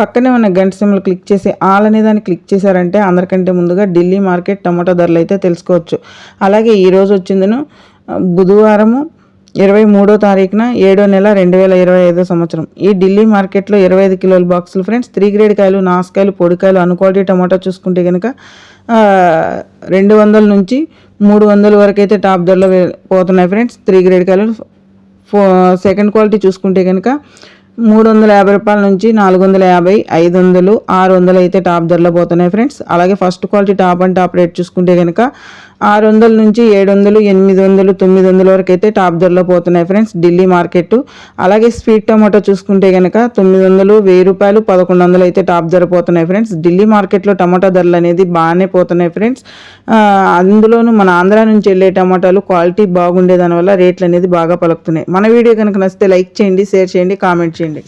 పక్కనే ఉన్న గంట సింబల్ క్లిక్ చేసి ఆల్ అనే దాన్ని క్లిక్ చేశారంటే అందరికంటే ముందుగా ఢిల్లీ మార్కెట్ టమాటా ధరలు అయితే తెలుసుకోవచ్చు. అలాగే ఈరోజు వచ్చిందను బుధవారము ఇరవై మూడో తారీఖున ఏడో నెల రెండు వేల ఇరవై ఐదో సంవత్సరం. ఈ ఢిల్లీ మార్కెట్లో ఇరవై ఐదు కిలోల బాక్సులు ఫ్రెండ్స్ త్రీ గ్రేడ్ కాయలు నాసుకాయలు పొడికాయలు అను క్వాలిటీ టమాటా చూసుకుంటే కనుక రెండు వందల నుంచి మూడు వందల వరకు అయితే టాప్ ధరలో పోతున్నాయి ఫ్రెండ్స్. త్రీ గ్రేడ్ కాయలు ఫో సెకండ్ క్వాలిటీ చూసుకుంటే కనుక మూడు వందల యాభై రూపాయల నుంచి నాలుగు వందల యాభై ఐదు వందలు ఆరు వందలు అయితే టాప్ ధరలో పోతున్నాయి ఫ్రెండ్స్. అలాగే first quality top and top rate చూసుకుంటే కనుక ఆరు వందల నుంచి ఏడు వందలు ఎనిమిది వందలు తొమ్మిది వందల వరకు అయితే టాప్ ధరలో పోతున్నాయి ఫ్రెండ్స్ ఢిల్లీ మార్కెట్ అలాగే స్వీట్ టమాటో చూసుకుంటే కనుక తొమ్మిది వందలు వెయ్యి రూపాయలు పదకొండు వందలు అయితే టాప్ ధర పోతున్నాయి ఫ్రెండ్స్. ఢిల్లీ మార్కెట్లో టమాటా ధరలు అనేది బాగానే పోతున్నాయి ఫ్రెండ్స్. అందులోనూ మన ఆంధ్ర నుంచి వెళ్ళే టమాటాలు క్వాలిటీ బాగుండే దానివల్ల రేట్లు అనేది బాగా పలుకుతున్నాయి. మన వీడియో కనుక నచ్చితే లైక్ చేయండి షేర్ చేయండి కామెంట్ చేయండి